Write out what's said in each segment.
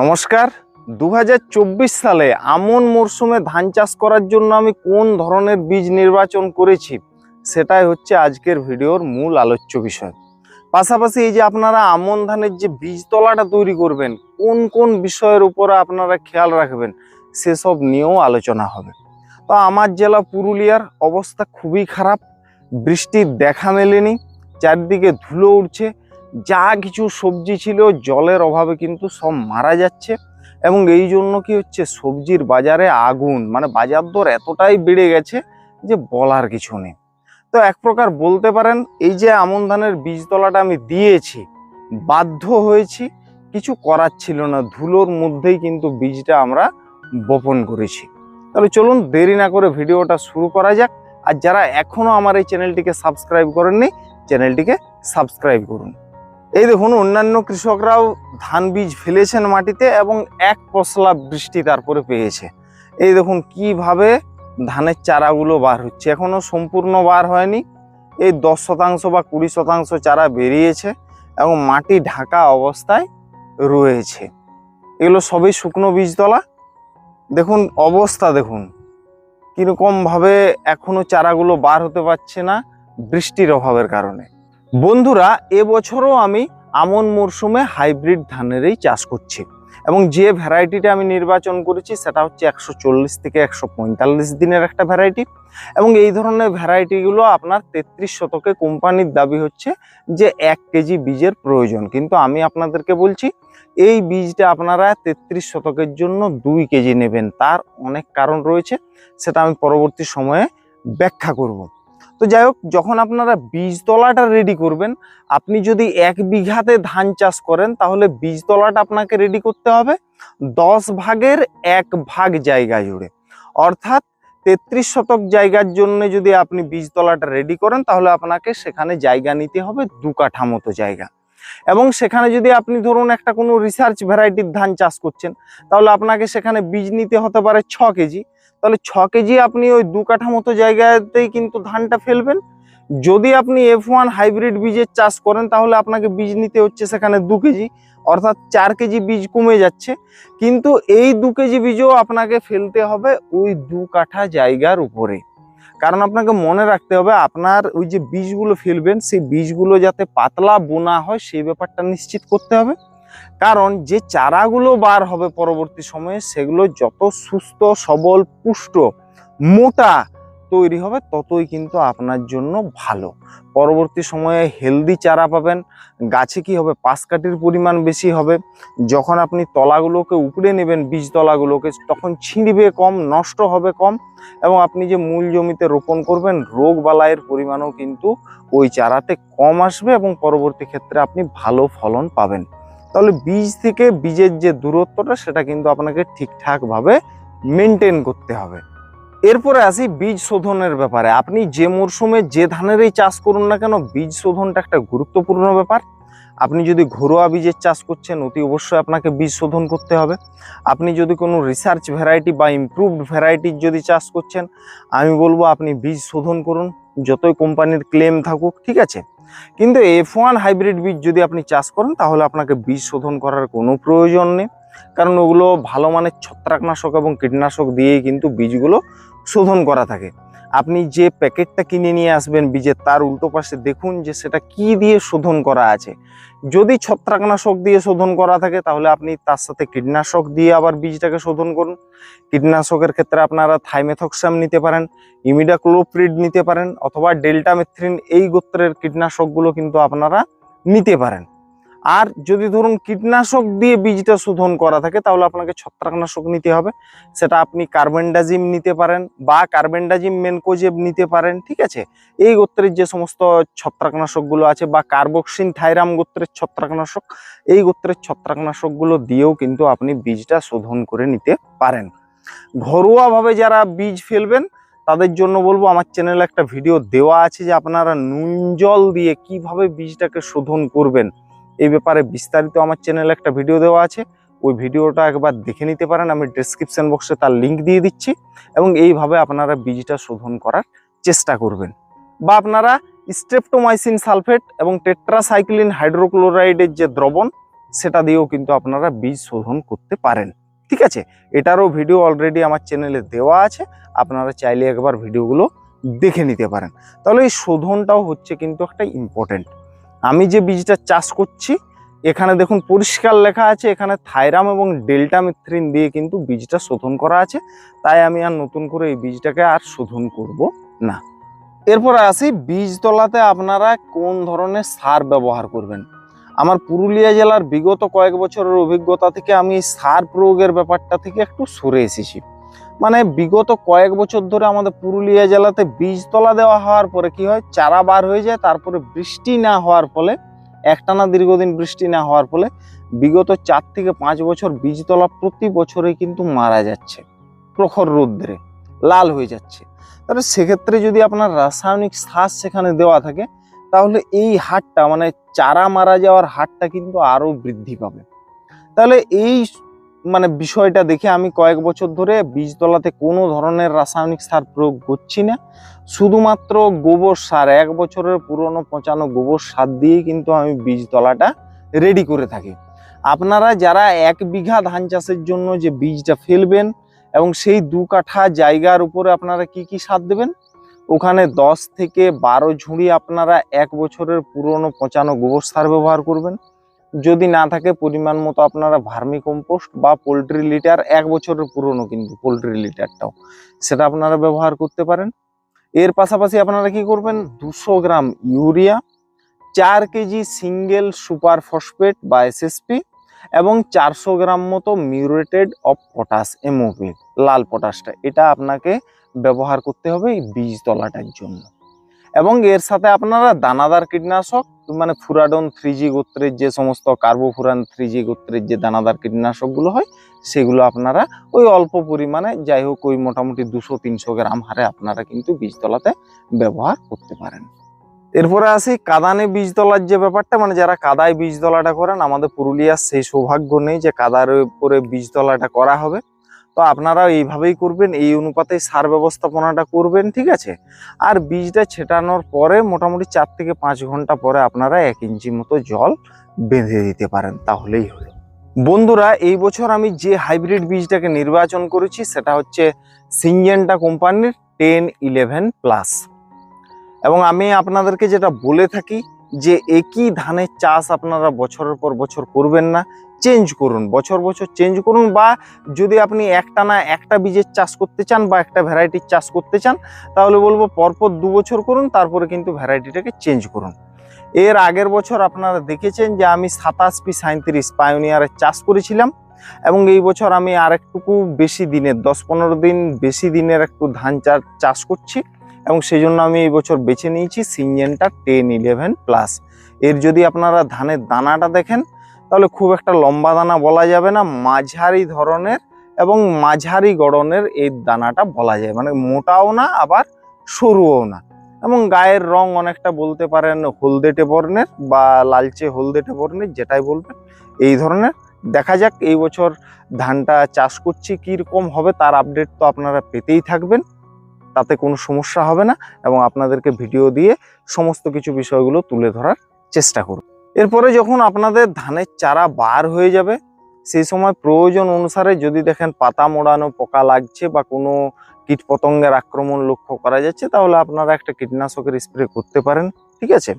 নমস্কার। দু হাজার চব্বিশ সালে আমন মরশুমে ধান চাষ করার জন্য আমি কোন ধরনের বীজ নির্বাচন করেছি, সেটাই হচ্ছে আজকের ভিডিওর মূল আলোচ্য বিষয়। পাশাপাশি এই যে আপনারা আমন ধানের যে বীজতলাটা তৈরি করবেন, কোন কোন বিষয়ের উপরে আপনারা খেয়াল রাখবেন, সেসব নিয়েও আলোচনা হবে। তো আমার জেলা পুরুলিয়ার অবস্থা খুবই খারাপ, বৃষ্টির দেখা মেলেনি, চারদিকে ধুলো উঠছে যা কিছু সবজি ছিল জলের অভাবে কিন্তু সব মারা যাচ্ছে এবং এই জন্য কি হচ্ছে, সবজির বাজারে আগুন মানে বাজার দর এতটাই বেড়ে গেছে যে বলার কিছু নেই। তো এক প্রকার বলতে পারেন, এই যে আমন ধানের বীজতলাটা আমি দিয়েছি, বাধ্য হয়েছি, কিছু করার ছিল না, ধুলোর মধ্যেই কিন্তু বীজটা আমরা বপন করেছি। তাহলে চলুন দেরি না করে ভিডিওটা শুরু করা যাক। আর যারা এখনও আমার এই চ্যানেলটিকে সাবস্ক্রাইব করেননি, চ্যানেলটিকে সাবস্ক্রাইব করুন। এই দেখুন, অন্যান্য কৃষকরাও ধান বীজ ফেলেছেন মাটিতে এবং এক পশলা বৃষ্টি তারপরে পেয়েছে। এই দেখুন, কীভাবে ধানের চারাগুলো বার হচ্ছে। এখনও সম্পূর্ণ বার হয়নি। এই দশ শতাংশ বা কুড়ি শতাংশ চারা বেরিয়েছে এবং মাটি ঢাকা অবস্থায় রয়েছে। এগুলো সবই শুকনো বীজতলা। দেখুন, অবস্থা দেখুন। কীরকমভাবে এখনও চারাগুলো বার হতে পারছে না বৃষ্টির অভাবের কারণে। বন্ধুরা, এবছরও আমি আমন মরশুমে হাইব্রিড ধানেরই চাষ করছি এবং যে ভ্যারাইটিটা আমি নির্বাচন করেছি সেটা হচ্ছে একশো চল্লিশ থেকে একশো পঁয়তাল্লিশ দিনের একটা ভ্যারাইটি এবং এই ধরনের ভ্যারাইটিগুলো আপনার তেত্রিশ শতকে কোম্পানির দাবি হচ্ছে যে এক কেজি বীজের প্রয়োজন। কিন্তু আমি আপনাদেরকে বলছি, এই বীজটা আপনারা তেত্রিশ শতকের জন্য দুই কেজি নেবেন। তার অনেক কারণ রয়েছে, সেটা আমি পরবর্তী সময়ে ব্যাখ্যা করব। তো যাই হোক যখন আপনারা বীজতলাটা রেডি করবেন, আপনি যদি এক বিঘাতে ধান চাষ করেন, তাহলে বীজতলাটা আপনাকে রেডি করতে হবে দশ ভাগের এক ভাগ জায়গা জুড়ে। অর্থাৎ তেত্রিশ শতক জায়গার জন্য যদি আপনি বীজতলাটা রেডি করেন, তাহলে আপনাকে সেখানে জায়গা নিতে হবে দু কাঠা মতো জায়গা। এবং সেখানে যদি আপনি ধরুন একটা কোনো রিসার্চ ভ্যারাইটির ধান চাষ করছেন, তাহলে আপনাকে সেখানে বীজ নিতে হতে পারে ছ কেজি। তাহলে ছ কেজি আপনি ওই দু কাঠা মতো জায়গাতেই কিন্তু ধানটা ফেলবেন। যদি আপনি এফ ওয়ান হাইব্রিড বীজের চাষ করেন, তাহলে আপনাকে বীজ নিতে হচ্ছে সেখানে দু কেজি, অর্থাৎ চার কেজি বীজ কমে যাচ্ছে। কিন্তু এই দু কেজি বীজও আপনাকে ফেলতে হবে ওই দু কাঠা জায়গার উপরে। কারণ আপনাকে মনে রাখতে হবে, আপনার ওই যে বীজগুলো ফেলবেন, সেই বীজগুলো যাতে পাতলা বোনা হয়, সেই ব্যাপারটা নিশ্চিত করতে হবে। কারণ যে চারাগুলো বার হবে পরবর্তী সময়ে, সেগুলো যত সুস্থ, সবল, পুষ্ট, মোটা তৈরি হবে, ততই কিন্তু আপনার জন্য ভালো। পরবর্তী সময়ে হেলদি চারা পাবেন, গাছে কি হবে পাশ কাঠির পরিমাণ বেশি হবে, যখন আপনি তলাগুলোকে উপড়ে নেবেন বীজ তলাগুলোকে তখন ছিঁড়বে কম, নষ্ট হবে কম, এবং আপনি যে মূল জমিতে রোপণ করবেন, রোগ বালাইয়ের পরিমাণও কিন্তু ওই চারাতে কম আসবে এবং পরবর্তী ক্ষেত্রে আপনি ভালো ফলন পাবেন। তাহলে বীজ থেকে বীজের যে দূরত্বটা, সেটা কিন্তু আপনাকে ঠিকঠাকভাবে মেনটেন করতে হবে। এরপরে আসি বীজ শোধনের ব্যাপারে। আপনি যে মরশুমে যে ধানেরই চাষ করুন না কেন, বীজ শোধনটা একটা গুরুত্বপূর্ণ ব্যাপার। আপনি যদি ঘরোয়া বীজের চাষ করছেন, অতি অবশ্যই আপনাকে বীজ শোধন করতে হবে। আপনি যদি কোনো রিসার্চ ভ্যারাইটি বা ইমপ্রুভড ভ্যারাইটির যদি চাষ করছেন, আমি বলব আপনি বীজ শোধন করুন। যতই কোম্পানির ক্লেম থাকুক, ঠিক আছে? কিন্তু এফ ওয়ান হাইব্রিড বীজ যদি আপনি চাষ করেন, তাহলে আপনাকে বীজ শোধন করার কোনো প্রয়োজন নেই। কারণ ওগুলো ভালো মানের ছত্রাকনাশক এবং কীটনাশক দিয়েই কিন্তু বীজগুলো শোধন করা থাকে। আপনি যে প্যাকেটটা কিনে নিয়ে আসবেন বীজের, তার উল্টো পাশে দেখুন যে সেটা কি দিয়ে শোধন করা আছে। যদি ছত্রাকনাশক দিয়ে শোধন করা থাকে, তাহলে আপনি তার সাথে কীটনাশক দিয়ে আবার বীজটাকে শোধন করুন। কীটনাশকের ক্ষেত্রে আপনারা থাইমেথক্সাম নিতে পারেন, ইমিডাক্লোপ্রিড নিতে পারেন, অথবা ডেল্টামেথ্রিন এই গোত্রের কীটনাশকগুলো কিন্তু আপনারা নিতে পারেন। আর যদি ধরুন কীটনাশক দিয়ে বীজটা শোধন করা থাকে, তাহলে আপনাকে ছত্রাকনাশক নিতে হবে। সেটা আপনি কার্বেন্ডাজিম নিতে পারেন বা কার্বেন্ডাজিম মেনকোজেব নিতে পারেন, ঠিক আছে? এই গোত্রের যে সমস্ত ছত্রাকনাশকগুলো আছে বা কার্বক্সিন থাইরাম গোত্রের ছত্রাকনাশক, এই গোত্রের ছত্রাকনাশকগুলো দিয়েও কিন্তু আপনি বীজটা শোধন করে নিতে পারেন। ঘরোয়াভাবে যারা বীজ ফেলবেন, তাদের জন্য বলব, আমার চ্যানেলে একটা ভিডিও দেওয়া আছে যে আপনারা নুন জল দিয়ে কীভাবে বীজটাকে শোধন করবেন। এই ব্যাপারে বিস্তারিত আমার চ্যানেলে একটা ভিডিও দেওয়া আছে। ওই ভিডিওটা একবার দেখে নিতে পারেন। আমি ডিসক্রিপশন বক্সে তার লিঙ্ক দিয়ে দিচ্ছি এবং এইভাবে আপনারা বীজটা শোধন করার চেষ্টা করবেন। বা আপনারা স্ট্রেপ্টোমাইসিন সালফেট এবং টেট্রাসাইক্লিন হাইড্রোক্লোরাইডের যে দ্রবণ, সেটা দিয়েও কিন্তু আপনারা বীজ শোধন করতে পারেন। ঠিক আছে? এটারও ভিডিও অলরেডি আমার চ্যানেলে দেওয়া আছে। আপনারা চাইলে একবার ভিডিওগুলো দেখে নিতে পারেন। তাহলে এই শোধনটাও হচ্ছে কিন্তু একটা ইম্পর্টেন্ট আমি যে বীজটা চাষ করছি, এখানে দেখুন পরিষ্কার লেখা আছে, এখানে থাইরাম এবং ডেল্টা মিথ্রিন দিয়ে কিন্তু বীজটা শোধন করা আছে। তাই আমি আর নতুন করে এই বীজটাকে আর শোধন করব না। এরপর আসি, বীজতলাতে আপনারা কোন ধরনের সার ব্যবহার করবেন? আমার পুরুলিয়া জেলার বিগত কয়েক বছরের অভিজ্ঞতা থেকে আমি সার প্রয়োগের ব্যাপারটা থেকে একটু সরে এসেছি। মানে বিগত কয়েক বছর ধরে আমাদের পুরুলিয়া জেলাতে বীজতলা দেওয়া হওয়ার পরে কি হয়, চারা বার হয়ে যায়, তারপরে বৃষ্টি না হওয়ার ফলে, একটানা দীর্ঘদিন বৃষ্টি না হওয়ার ফলে বিগত চার থেকে পাঁচ বছর বীজতলা প্রতি বছরে কিন্তু মারা যাচ্ছে, প্রখর রৌদ্রে, লাল হয়ে যাচ্ছে। তাহলে সেক্ষেত্রে যদি আপনার রাসায়নিক সার সেখানে দেওয়া থাকে, তাহলে এই হারটা মানে চারা মারা যাওয়ার হারটা কিন্তু আরও বৃদ্ধি পাবে। তাহলে এই মানে বিষয়টা দেখে আমি কয়েক বছর ধরে বীজতলাতে কোনো ধরনের রাসায়নিক সার প্রয়োগ করছি না। শুধুমাত্র গোবর সার, এক বছরের পুরনো পচানো গোবর সার দিয়েই কিন্তু আমি বীজতলাটা রেডি করে থাকি। আপনারা যারা এক বিঘা ধান চাষের জন্য যে বীজটা ফেলবেন এবং সেই দু কাঠা জায়গার উপরে আপনারা কি কি সার দেবেন? ওখানে দশ থেকে বারো ঝুড়ি আপনারা এক বছরের পুরনো পচানো গোবর সার ব্যবহার করবেন। যদি না থাকে পরিমাণ মতো আপনারা ভার্মি কম্পোস্ট বা পোলট্রি লিটার, এক বছরের পুরনো কিন্তু পোলট্রি লিটারটাও, সেটা আপনারা ব্যবহার করতে পারেন। এর পাশাপাশি আপনারা কি করবেন? দুশো গ্রাম ইউরিয়া, চার কেজি সিঙ্গেল সুপার ফসফেট বা এসএসপি এবং চারশো গ্রাম মতো মিউরেটেড অফ পটাশ এমওপি লাল পটাশটা। এটা আপনাকে ব্যবহার করতে হবে এই বীজতলাটার জন্য। এবং এর সাথে আপনারা দানাদার কীটনাশক মানে ফুরাডন থ্রি জি গোত্রের যে সমস্ত কার্বোফুরান থ্রি জি গোত্রের যে দানাদার কীটনাশকগুলো হয়, সেগুলো আপনারা ওই অল্প পরিমাণে যাই হোক ওই মোটামুটি দুশো, তিনশো গ্রাম হারে আপনারা কিন্তু বীজতলাতে ব্যবহার করতে পারেন। এরপরে আসি কাদানে বীজতলার যে ব্যাপারটা মানে যারা কাদায় বীজতলাটা করেন, আমাদের পুরুলিয়ার সেই সৌভাগ্য নেই যে কাদার উপরে বীজতলাটা করা হবে। তো আপনারা এইভাবেই করবেন, এই অনুপাতে সার ব্যবস্থাপনাটা করবেন, ঠিক আছে? আর বীজটা ছেটানোর পরে মোটামুটি চার থেকে পাঁচ ঘণ্টা পরে আপনারা এক ইঞ্চি মতো জল বেঁধে দিতে পারেন, তাহলেই হলো বন্ধুরা, এই বছর আমি যে হাইব্রিড বীজটাকে নির্বাচন করেছি, সেটা হচ্ছে সিনজেন্টা কোম্পানির টেন ইলেভেন প্লাস। এবং আমি আপনাদেরকে যেটা বলে থাকি যে একই ধানের চাষ আপনারা বছরের পর বছর করবেন না চেঞ্জ করুন। বছর বছর চেঞ্জ করুন বা যদি আপনি একটা না একটা বীজের চাষ করতে চান বা একটা ভ্যারাইটির চাষ করতে চান, তাহলে বলব পরপর দু বছর করুন, তারপরে কিন্তু ভ্যারাইটিটাকে চেঞ্জ করুন। এর আগের বছর আপনারা দেখেছেন যে আমি সাতাশ পি সাঁত্রিশ পায়োনিয়ারের চাষ করেছিলাম এবং এই বছর আমি আরেকটুকু বেশি দিনের, দশ পনেরো দিন বেশি দিনের একটু ধান চাষ করছি। এবং সেই জন্য আমি এই বছর বেছে নিয়েছি সিঞ্জেনটা টেন ইলেভেন প্লাস এর যদি আপনারা ধানের দানাটা দেখেন, তাহলে খুব একটা লম্বা দানা বলা যাবে না, মাঝারি ধরনের এবং মাঝারি গড়নের এই দানাটা বলা যায়। মানে মোটাও না, আবার সরুও না। এবং গায়ের রং অনেকটা বলতে পারেন হলদেটে বর্ণের বা লালচে হলদেটে বর্ণের, যেটাই বলবেন, এই ধরনের। দেখা যাক, এই বছর ধানটা চাষ করছি, কীরকম হবে, তার আপডেট তো আপনারা পেতেই থাকবেন। তাতে কোনো সমস্যা হবে না এবং আপনাদেরকে ভিডিও দিয়ে সমস্ত কিছু বিষয়গুলো তুলে ধরার চেষ্টা করব। এরপরে যখন আপনাদের ধানের চারা বার হয়ে যাবে, সেই সময় প্রয়োজন অনুসারে যদি দেখেন পাতা মোড়ানো, পোকা লাগছে বা কোনো কীটপতঙ্গের আক্রমণ লক্ষ্য করা যাচ্ছে, তাহলে আপনারা একটা কীটনাশকের স্প্রে করতে পারেন, ঠিক আছে?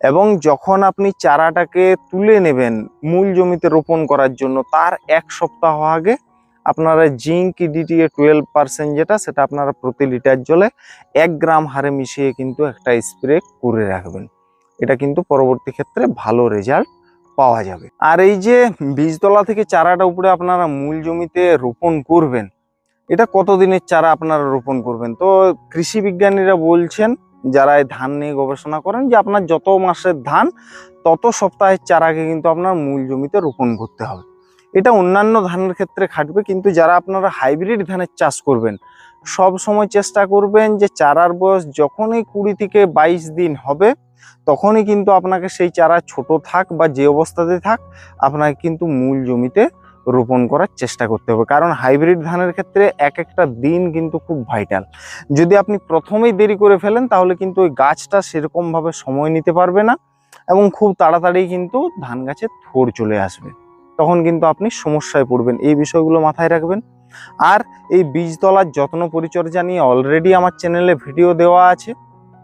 এবং যখন আপনি চারাটাকে তুলে নেবেন মূল জমিতে রোপণ করার জন্য, তার এক সপ্তাহ আগে আপনারা জিঙ্ক ডিটিএ টুয়েলভ পার্সেন্ট যেটা, সেটা আপনারা প্রতি লিটার জলে এক গ্রাম হারে মিশিয়ে কিন্তু একটা স্প্রে করে রাখবেন। এটা কিন্তু পরবর্তী ক্ষেত্রে ভালো রেজাল্ট পাওয়া যাবে। আর এই যে বীজতলা থেকে চারাটা উপরে আপনারা মূল জমিতে রোপণ করবেন, এটা কতদিনের চারা আপনারা রোপণ করবেন? তো কৃষি বিজ্ঞানীরা বলছেন, যারা এই ধান নিয়ে গবেষণা করেন, যে আপনার যত মাসের ধান, তত সপ্তাহের চারাকে কিন্তু আপনার মূল জমিতে রোপণ করতে হবে। এটা অন্যান্য ধানের ক্ষেত্রে খাটবে, কিন্তু যারা আপনারা হাইব্রিড ধানের চাষ করবেন, সব সময় চেষ্টা করবেন যে চারার বয়স যখনই কুড়ি থেকে বাইশ দিন হবে, তখনই কিন্তু আপনাকে সেই চারা ছোট থাক বা যে অবস্থাতে থাক, আপনাকে কিন্তু মূল জমিতে রোপণ করার চেষ্টা করতে হবে। কারণ হাইব্রিড ধানের ক্ষেত্রে এক একটা দিন কিন্তু খুব ভাইটাল যদি আপনি প্রথমেই দেরি করে ফেলেন, তাহলে কিন্তু ওই গাছটা সেরকমভাবে সময় নিতে পারবে না এবং খুব তাড়াতাড়ি কিন্তু ধান গাছে থোর চলে আসবে। তখন কিন্তু আপনি সমস্যায় পড়বেন। এই বিষয়গুলো মাথায় রাখবেন। আর এই বীজতলার যত্ন পরিচর্যা নিয়ে অলরেডি আমার চ্যানেলে ভিডিও দেওয়া আছে।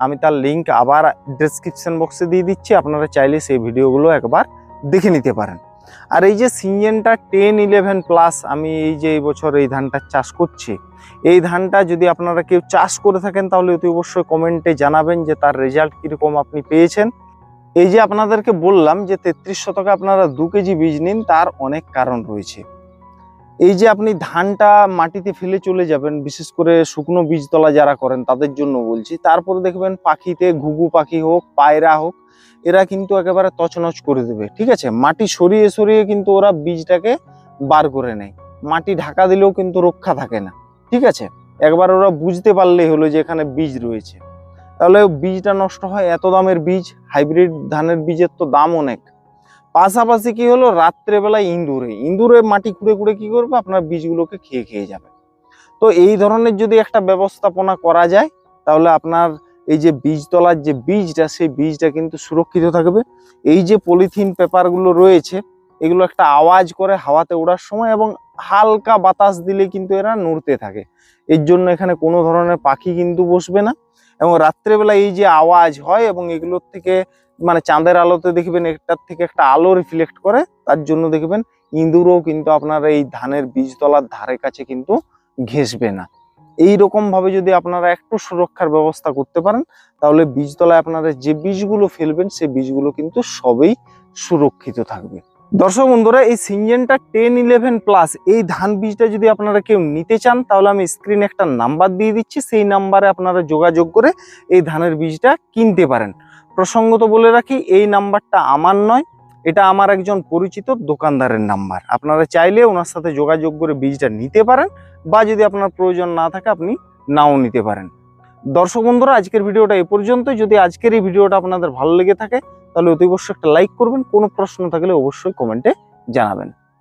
আমি তার লিংক আবার ডেসক্রিপশন বক্সে দিয়ে দিচ্ছি। আপনারা চাইলে সেই ভিডিওগুলো একবার দেখে নিতে পারেন। আর এই যে সিনজেনটা টেন ইলেভেন প্লাস আমি এই যে এই বছর এই ধানটা চাষ করছি, এই ধানটা যদি আপনারা কেউ চাষ করে থাকেন তাহলে অতি অবশ্যই কমেন্টে জানাবেন যে তার রেজাল্ট কীরকম আপনি পেয়েছেন। এই যে আপনাদেরকে বললাম যে তেত্রিশ শতকে আপনারা দু কেজি বীজ নিন, তার অনেক কারণ রয়েছে। এই যে আপনি ধানটা মাটিতে ফেলে চলে যাবেন, বিশেষ করে শুকনো বীজতলা যারা করেন, তাদের জন্য বলছি, তারপরে দেখবেন পাখিতে ঘুঘু পাখি হোক, পায়রা হোক, এরা কিন্তু একেবারে তছনছ করে দেবে, ঠিক আছে? মাটি সরিয়ে সরিয়ে কিন্তু ওরা বীজটাকে বার করে নেয়। মাটি ঢাকা দিলেও কিন্তু রক্ষা থাকে না, ঠিক আছে? একবার ওরা বুঝতে পারলেই হলো যে এখানে বীজ রয়েছে। তাহলে বীজটা নষ্ট হয় এত দামের বীজ, হাইব্রিড ধানের বীজের তো দাম অনেক। পাশাপাশি কি হলো? রাত্রেবেলা ইঁদুরে ইঁদুরে মাটি খুঁড়ে খুঁড়ে কি করবে? আপনার বীজগুলোকে খেয়ে খেয়ে যাবে। তো এই ধরনের যদি একটা ব্যবস্থাপনা করা যায়, তাহলে আপনার এই যে বীজতলার যে বীজটা, সেই বীজটা কিন্তু সুরক্ষিত থাকবে। এই যে পলিথিন পেপারগুলো রয়েছে, এগুলো একটা আওয়াজ করে হাওয়াতে ওড়ার সময় এবং হালকা বাতাস দিলে কিন্তু এরা নড়তে থাকে। এর জন্য এখানে কোনো ধরনের পাখি কিন্তু বসবে না। এবং রাত্রেবেলা এই যে আওয়াজ হয় এবং এগুলোর থেকে মানে চাঁদের আলোতে দেখবেন একটার থেকে একটা আলো রিফ্লেক্ট করে, তার জন্য দেখবেন ইঁদুরও কিন্তু আপনার এই ধানের বীজতলার ধারে কাছে কিন্তু ঘেসবে না। এই রকম ভাবে যদি আপনারা একটু সুরক্ষার ব্যবস্থা করতে পারেন, তাহলে বীজতলায় আপনারা যে বীজগুলো ফেলবেন সেই বীজগুলো কিন্তু সবই সুরক্ষিত থাকবে। দর্শক বন্ধুরা, এই সিনজেনটা টেন ইলেভেন প্লাস এই ধান বীজটা যদি আপনারা কেউ নিতে চান, তাহলে আমি স্ক্রিনে একটা নাম্বার দিয়ে দিচ্ছি। সেই নাম্বারে আপনারা যোগাযোগ করে এই ধানের বীজটা কিনতে পারেন। প্রসঙ্গত বলে রাখি, এই নাম্বারটা আমার নয়, এটা আমার একজন পরিচিত দোকানদারের নাম্বার আপনারা চাইলে ওনার সাথে যোগাযোগ করে বীজটা নিতে পারেন, বা যদি আপনার প্রয়োজন না থাকে, আপনি নাও নিতে পারেন। দর্শক বন্ধুরা, আজকের ভিডিওটা এ পর্যন্ত যদি আজকের এই ভিডিওটা আপনাদের ভালো লেগে থাকে তাহলে অতি অবশ্যই একটা লাইক করবেন। কোনো প্রশ্ন থাকলে অবশ্যই কমেন্টে জানাবেন।